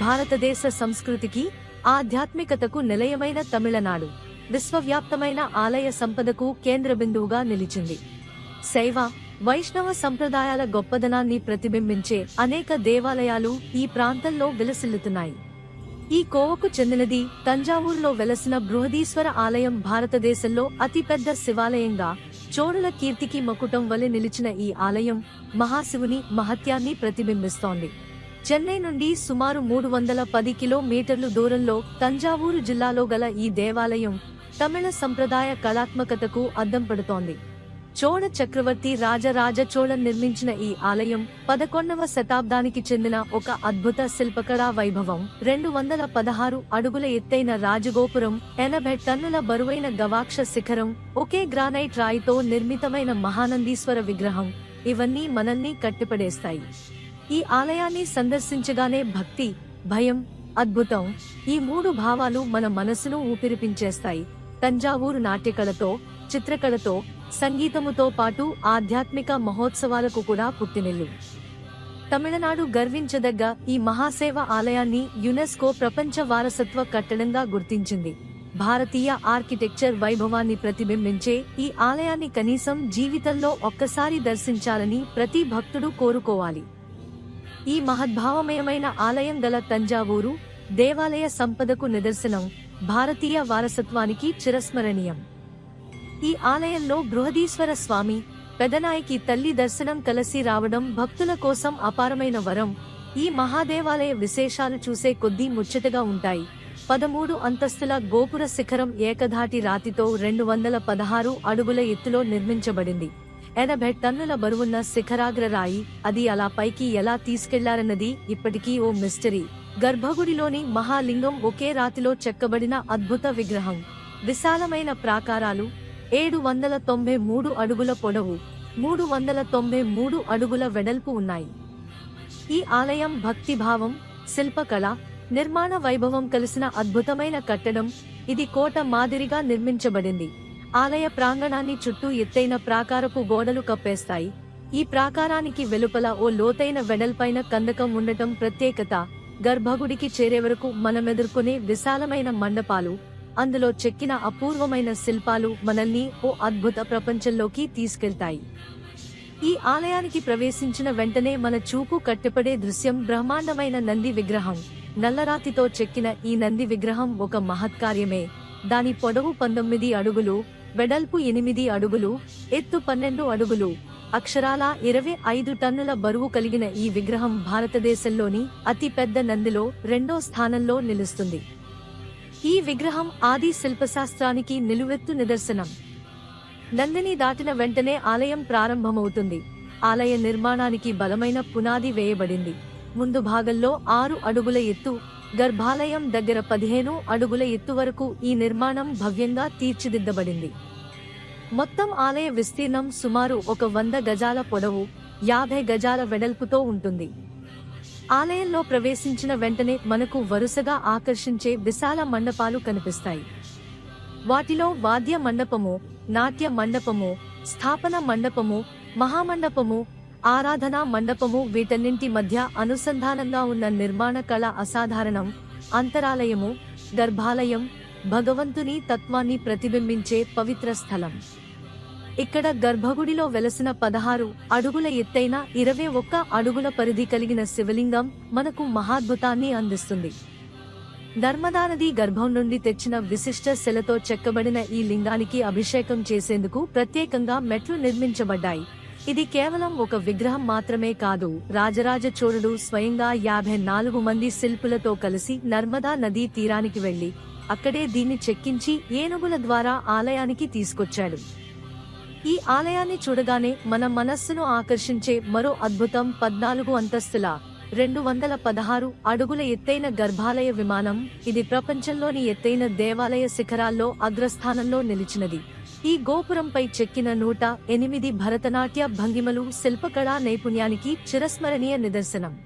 భారతదేశ సంస్కృతికి ఆధ్యాత్మికతకు నిలయమైన తమిళనాడు విశ్వవ్యాప్తమైన ఆలయ సంపదకు కేంద్ర బిందువుగా నిలిచింది. శైవ వైష్ణవ సంప్రదాయాల గొప్పదనాన్ని ప్రతిబింబించే అనేక దేవాలయాలు ఈ ప్రాంతంలో విలసిల్లుతున్నాయి. ఈ కోవకు చెందినది తంజావూరులో వెలసిన బృహదీశ్వర ఆలయం భారతదేశంలో అతిపెద్ద శివాలయంగా చోళుల కీర్తికి మకుటం వలె నిలిచిన ఈ ఆలయం మహాశివుని మహత్యాన్ని ప్రతిబింబిస్తోంది. చెన్నై నుండి సుమారు మూడు వందల పది కిలోమీటర్లు దూరంలో తంజావూరు జిల్లాలో గల ఈ దేవాలయం తమిళ సంప్రదాయ కళాత్మకతకు అద్దం పడుతోంది. చోళ చక్రవర్తి రాజరాజ చోళన్ నిర్మించిన ఈ ఆలయం పదకొండవ శతాబ్దానికి చెందిన ఒక అద్భుత శిల్పకళా వైభవం. రెండు వందల పదహారు అడుగుల ఎత్తైన రాజగోపురం ఎనభై టన్నుల బరువైన గవాక్ష శిఖరం ఒకే గ్రానైట్ రాయితో నిర్మితమైన మహానందీశ్వర విగ్రహం. ఇవన్నీ మనల్ని కట్టిపడేస్తాయి. ఈ ఆలయాన్ని సందర్శించగానే భక్తి భయం అద్భుతం ఈ మూడు భావాలు మన మనసును ఊపిరిపించేస్తాయి. తంజావూరు నాట్యకళతో చిత్రకళతో సంగీతముతో పాటు ఆధ్యాత్మిక మహోత్సవాలకు కూడా పుట్టినిల్లు. తమిళనాడు గర్వించదగ్గ ఈ మహాసేవ ఆలయాన్ని యునెస్కో ప్రపంచ వారసత్వ కట్టడంగా గుర్తించింది. భారతీయ ఆర్కిటెక్చర్ వైభవాన్ని ప్రతిబింబించే ఈ ఆలయాన్ని కనీసం జీవితంలో ఒక్కసారి దర్శించాలని ప్రతి భక్తుడు కోరుకోవాలి. ఈ మహద్భావమయమైన ఆలయం గల తంజావూరు దేవాలయ సంపదకు నిదర్శనం భారతీయ వారసత్వానికి చిరస్మరణీయం. ఈ ఆలయంలో బృహదీశ్వర స్వామి పెదనాయకి తల్లి దర్శనం కలిసి రావడం భక్తుల కోసం అపారమైన వరం. ఈ మహాదేవాలయ విశేషాలు చూసే కొద్దీ ముచ్చటగా ఉంటాయి. పదమూడు అంతస్తుల గోపుర శిఖరం ఏకధాటి రాతితో రెండు వందల పదహారు అడుగుల ఎత్తులో నిర్మించబడింది. ఎనభై టన్నుల బరువున్న శిఖరాగ్ర రాయి అది అలా పైకి ఎలా తీసుకెళ్ళారన్నది ఇప్పటికీ ఓ మిస్టరీ. గర్భగుడిలోని మహాలింగం ఒకే రాతిలో చెక్కబడిన అద్భుత విగ్రహం. విశాలమైన ప్రాకారాలు ఏడు వందల తొంభై మూడు అడుగుల పొడవు మూడు వందల తొంభై మూడు అడుగుల వెడల్పు ఉన్నాయి. ఈ ఆలయం భక్తిభావం శిల్పకళ నిర్మాణ వైభవం కలిసిన అద్భుతమైన కట్టడం ఇది కోట మాదిరిగా నిర్మించబడింది. ఆలయ ప్రాంగణాన్ని చుట్టూ ఎత్తైన ప్రాకారపు గోడలు కప్పేస్తాయి. ఈ ప్రాకారానికి వెలుపల ఓ లోతైన వెడల్పైన కందకం ఉండటం ప్రత్యేకత గర్భగుడికి చేరే వరకు మనమెదుర్కొనే విశాలమైన మండపాలు అందులో చెక్కిన అపూర్వమైన శిల్పాలు మనల్ని ఓ అద్భుత ప్రపంచంలోకి తీసుకెళ్తాయి. ఈ ఆలయానికి ప్రవేశించిన వెంటనే మన చూపు కట్టిపడే దృశ్యం బ్రహ్మాండమైన నంది విగ్రహం. నల్లరాతితో చెక్కిన ఈ నంది విగ్రహం ఒక మహత్కార్యమే దాని పొడవు పంతొమ్మిది అడుగులు వెడల్పు ఎనిమిది అడుగులు ఎత్తు పన్నెండు అడుగులు. అక్షరాల ఇరవై ఐదు టన్నుల బరువు కలిగిన ఈ విగ్రహం భారతదేశంలోని అతి పెద్ద నందిలో రెండో స్థానంలో నిలుస్తుంది. ఈ విగ్రహం ఆది శిల్పశాస్త్రానికి నిలువెత్తు నిదర్శనం. నందిని దాటిన వెంటనే ఆలయం ప్రారంభమవుతుంది. ఆలయ నిర్మాణానికి బలమైన పునాది వేయబడింది. ముందు భాగంలో ఆరు అడుగుల ఎత్తు గర్భాలయం దగ్గర పదిహేను అడుగుల ఎత్తు వరకు ఈ నిర్మాణం భవ్యంగా తీర్చిదిద్దబడింది. మొత్తం ఆలయ విస్తీర్ణం సుమారు ఒక వంద గజాల పొడవు యాభై గజాల వెడల్పుతో ఉంటుంది. ఆలయంలో ప్రవేశించిన వెంటనే మనకు వరుసగా ఆకర్షించే విశాల మండపాలు కనిపిస్తాయి. వాటిలో వాద్య మండపము నాట్య మండపము స్థాపన మండపము మహామండపము ఆరాధనా మండపము వీటన్నింటి మధ్య అనుసంధానంగా ఉన్న నిర్మాణ కళ అసాధారణం అంతరాలయము గర్భాలయం భగవంతుని తత్వాన్ని ప్రతిబింబించే పవిత్ర స్థలం. ఇక్కడ గర్భగుడిలో వెలసిన పదహారు అడుగుల ఎత్తైన ఇరవై ఒక్క అడుగుల పరిధి కలిగిన శివలింగం మనకు మహాద్భుతాన్ని అందిస్తుంది. నర్మదా నది గర్భం నుండి తెచ్చిన విశిష్ట శిలతో చెక్కబడిన ఈ లింగానికి అభిషేకం చేసేందుకు ప్రత్యేకంగా మెట్లు నిర్మించబడ్డాయి. ఇది కేవలం ఒక విగ్రహం మాత్రమే కాదు రాజరాజ చోరుడు స్వయంగా యాభై నాలుగు మంది శిల్పులతో కలిసి నర్మదా నదీ తీరానికి వెళ్ళి అక్కడే దీన్ని చెక్కించి ఏనుగుల ద్వారా ఆలయానికి తీసుకొచ్చాడు. ఈ ఆలయాన్ని చూడగానే మన మనస్సును ఆకర్షించే మరో అద్భుతం పద్నాలుగు అంతస్తుల రెండు వందల పదహారు అడుగుల ఎత్తైన గర్భాలయ విమానం. ఇది ప్రపంచంలోని ఎత్తైన దేవాలయ శిఖరాల్లో అగ్రస్థానంలో నిలిచినది. ఈ గోపురంపై చెక్కిన నూట ఎనిమిది భరతనాట్య భంగిమలు శిల్పకళా నైపుణ్యానికి చిరస్మరణీయ నిదర్శనం.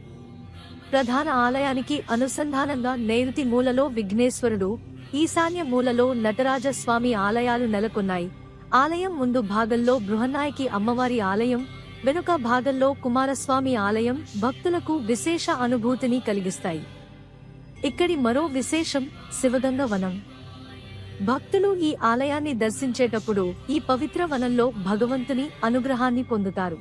ప్రధాన ఆలయానికి అనుసంధానంగా నైరుతి మూలలో విఘ్నేశ్వరుడు ఈశాన్య మూలలో నటరాజస్వామి ఆలయాలు నెలకొన్నాయి. ఆలయం ముందు భాగంలో బృహన్నాయకి అమ్మవారి ఆలయం వెనుక భాగంలో కుమారస్వామి ఆలయం భక్తులకు విశేష అనుభూతిని కలిగిస్తాయి. ఇక్కడి మరో విశేషం శివగంగ వనం భక్తులు ఈ ఆలయాన్ని దర్శించేటప్పుడు ఈ పవిత్ర వనంలో భగవంతుని అనుగ్రహాన్ని పొందుతారు.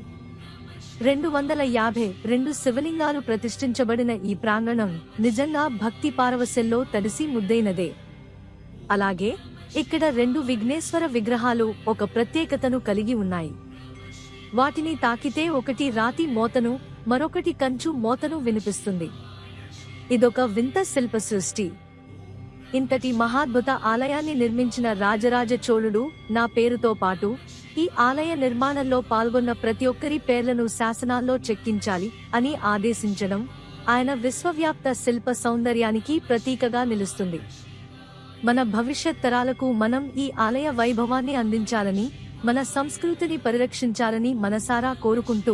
రెండు వందల యాభై రెండు శివలింగాలు ప్రతిష్ఠించబడిన ఈ ప్రాంగణం నిజంగా భక్తి పారవస్యంలో తడిసి ముద్దైనదే. అలాగే ఇక్కడ రెండు విఘ్నేశ్వర విగ్రహాలు ఒక ప్రత్యేకతను కలిగి ఉన్నాయి. వాటిని తాకితే ఒకటి రాతి మోతను మరొకటి కంచు మోతను వినిపిస్తుంది. ఇదొక వింత శిల్ప సృష్టి. ఇంతటి మహాద్భుత ఆలయాన్ని నిర్మించిన రాజరాజ చోళుడు నా పేరుతో పాటు ఈ ఆలయ నిర్మాణంలో పాల్గొన్న ప్రతి ఒక్కరి పేర్లను శాసనాల్లో చెక్కించాలి అని ఆదేశించడం ఆయన విశ్వవ్యాప్త శిల్ప సౌందర్యానికి ప్రతీకగా నిలుస్తుంది. మన భవిష్యత్ తరాలకు మనం ఈ ఆలయ వైభవాన్ని అందించాలని మన సంస్కృతిని పరిరక్షించాలని మనసారా కోరుకుంటూ